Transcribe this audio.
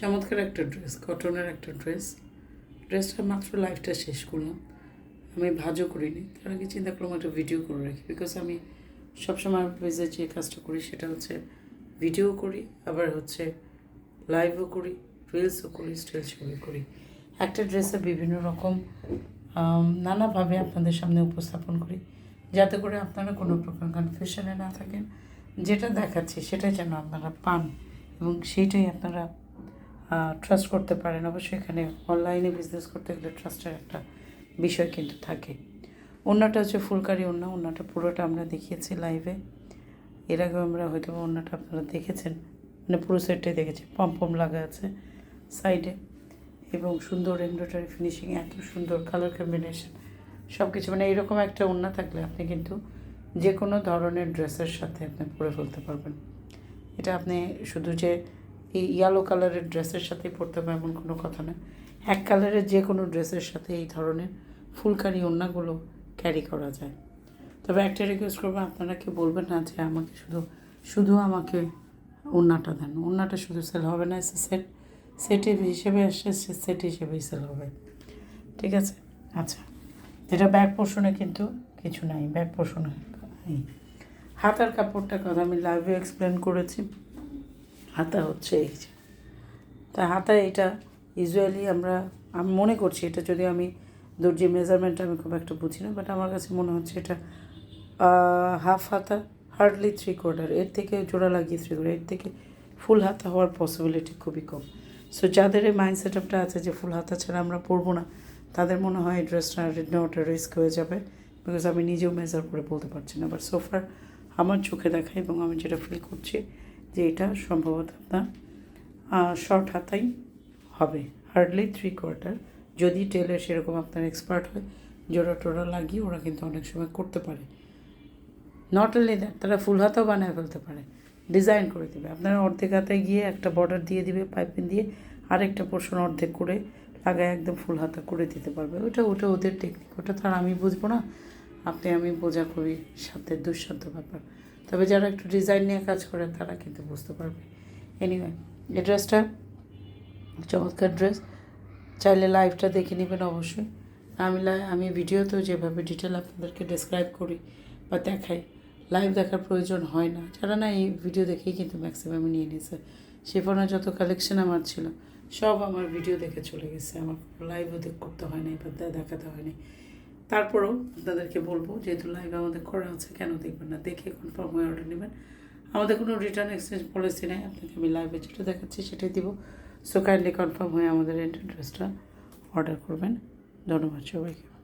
চমৎকার একটা ড্রেস, কটনের একটা ড্রেস। ড্রেসটা মাত্র লাইফটা শেষ করলাম। আমি ভাজও করিনি। তার আগে চিন্তা করলাম একটা ভিডিও করে রাখি। বিকজ আমি সবসময় পেজে যে কাজটা করি, সেটা হচ্ছে ভিডিও করি, আবার হচ্ছে লাইভও করি রিলসও করি স্টিল ছবি করি। একটা ড্রেসে বিভিন্ন রকম নানাভাবে আপনাদের সামনে উপস্থাপন করি। যাতে করে আপনারা কোনো প্রকার কনফিউশনে না থাকেন। যেটা দেখাচ্ছি, সেটাই যেন আপনারা পান এবং সেইটাই আপনারা ট্রাস্ট করতে পারেন। অবশ্যই এখানে অনলাইনে বিজনেস করতে গেলে ট্রাস্টের একটা বিষয় কিন্তু থাকে। অন্যটা হচ্ছে ফুলকারি অন্য, অন্যটা পুরোটা আমরা দেখিয়েছি লাইভে এর আগেও আমরা হয়তো অন্যটা আপনারা দেখেছেন। মানে পুরো সেটটাই দেখেছি। পম পম লাগা আছে সাইডে এবং সুন্দর এমব্রয়ডারি ফিনিশিং এত সুন্দর কালার কম্বিনেশন সব কিছু মানে এরকম একটা ওড়না থাকলে আপনি কিন্তু যে কোনো ধরনের ড্রেসের সাথে আপনি পরে ফেলতে পারবেন। এটা আপনি শুধু যে এই ইয়েলো কালারের ড্রেসের সাথেই পরতে হবে, এমন কোনো কথা না। এক কালারের যে কোনো ড্রেসের সাথে এই ধরনের ফুলকারি ওড়নাগুলো ক্যারি করা যায়। তবে একটা রিকোয়েস্ট করব, আপনারা কি বলবেন না যে আমাকে শুধু শুধু আমাকে ওড়নাটা দেন। ওড়নাটা শুধু সেল হবে না সেট সেট হিসেবে আসছে সে সেট হিসেবেই সেল হবে। ঠিক আছে? আচ্ছা। এটা ব্যাক পোর্শনে কিন্তু কিছু নাই। ব্যাক পোর্শনে হাতার কাপড়টা কথা আমি লাইভে এক্সপ্লেন করেছি। হাতা হচ্ছে এই যে। তা হাতা এটা ইউজুয়ালি আমরা, আমি মনে করছি এটা যদি আমি দর্জি মেজারমেন্ট আমি খুব একটা বুঝি না বাট আমার কাছে মনে হচ্ছে এটা হাফ হাতা হার্ডলি থ্রি কোয়ার্টার এর থেকে জোড়া লাগিয়ে থ্রি কোয়ার্টার এর থেকে ফুল হাতা হওয়ার পসিবিলিটি খুবই কম। সো যাদের এই মাইন্ড সেট আপটা আছে যে ফুল হাতা ছাড়া আমরা পরবো না, তাদের মনে হয় এই ড্রেসটা নেওয়াটা রিস্ক হয়ে যাবে বিকজ আমি নিজেও মেজার করে বলতে পারছি না। বাট সোফার আমার চোখে দেখা এবং আমি যেটা ফিল করছি যে এটা সম্ভবত আপনার শর্ট হাতাই হবে। হার্ডলি থ্রি কোয়ার্টার যদি টেলার সেরকম আপনার এক্সপার্ট হয়, জোড়া টোড়া লাগিয়ে ওরা কিন্তু অনেক সময় করতে পারে। নট অনলি দ্যাট তারা ফুল হাতাও বানিয়ে ফেলতে পারে। ডিজাইন করে দেবে। আপনারা অর্ধেক হাতায় গিয়ে একটা বর্ডার দিয়ে দিবে পাইপিং দিয়ে আরেকটা পোর্শন অর্ধেক করে লাগায় একদম ফুল হাতা করে দিতে পারবে। ওটা ওটা ওদের টেকনিক ওটা তো আর আমি বুঝব না। আপনি, আমি বোঝা খুবই সাধ্যের দুঃসাধ্য ব্যাপার। তবে যারা একটু ডিজাইন নিয়ে কাজ করেন, তারা কিন্তু বুঝতে পারবে। এনিওয়ে এই ড্রেসটা চমৎকার ড্রেস চাইলে লাইভটা দেখে নেবেন অবশ্যই। আমি আমি ভিডিওতেও যেভাবে ডিটেল আপনাদেরকে ডেসক্রাইব করি বা দেখাই লাইভ দেখার প্রয়োজন হয় না। যারা না এই ভিডিও দেখেই কিন্তু ম্যাক্সিমাম নিয়ে নিয়েছে। শিফনের যত কালেকশন আমার ছিল, সব আমার ভিডিও দেখে চলে গেছে। আমার লাইভও দেখ, করতে হয় বা দেখাতে হয়নি তারপরেও তাদেরকে বলব, যেহেতু লাইভ আমাদের করা আছে, কেন দেখবেন না? দেখে কনফার্ম হয়ে অর্ডার নেবেন। আমাদের কোনো রিটার্ন এক্সচেঞ্জ পলিসি নেই, আপনাকে আমি লাইভে যেটা দেখাচ্ছি সেটাই দিব। সো কাইন্ডলি কনফার্ম হয়ে আমাদের এন্টার ড্রেসটা অর্ডার করবেন। ধন্যবাদ সবাইকে।